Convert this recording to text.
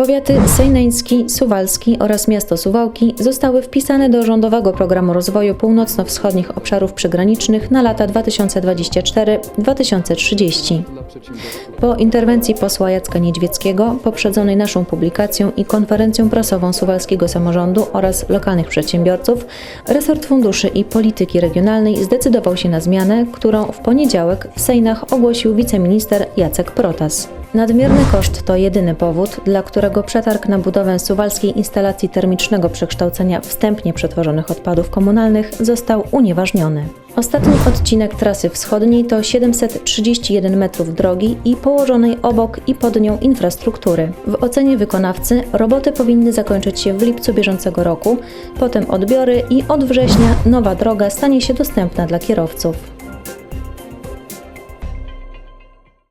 Powiaty sejneński, suwalski oraz miasto Suwałki zostały wpisane do rządowego programu rozwoju północno-wschodnich obszarów przygranicznych na lata 2024-2030. Po interwencji posła Jacka Niedźwieckiego, poprzedzonej naszą publikacją i konferencją prasową suwalskiego samorządu oraz lokalnych przedsiębiorców, resort funduszy i polityki regionalnej zdecydował się na zmianę, którą w poniedziałek w Sejnach ogłosił wiceminister Jacek Protas. Nadmierny koszt to jedyny powód, dla którego przetarg na budowę suwalskiej instalacji termicznego przekształcenia wstępnie przetworzonych odpadów komunalnych został unieważniony. Ostatni odcinek trasy wschodniej to 731 metrów drogi i położonej obok i pod nią infrastruktury. W ocenie wykonawcy roboty powinny zakończyć się w lipcu bieżącego roku, potem odbiory i od września nowa droga stanie się dostępna dla kierowców.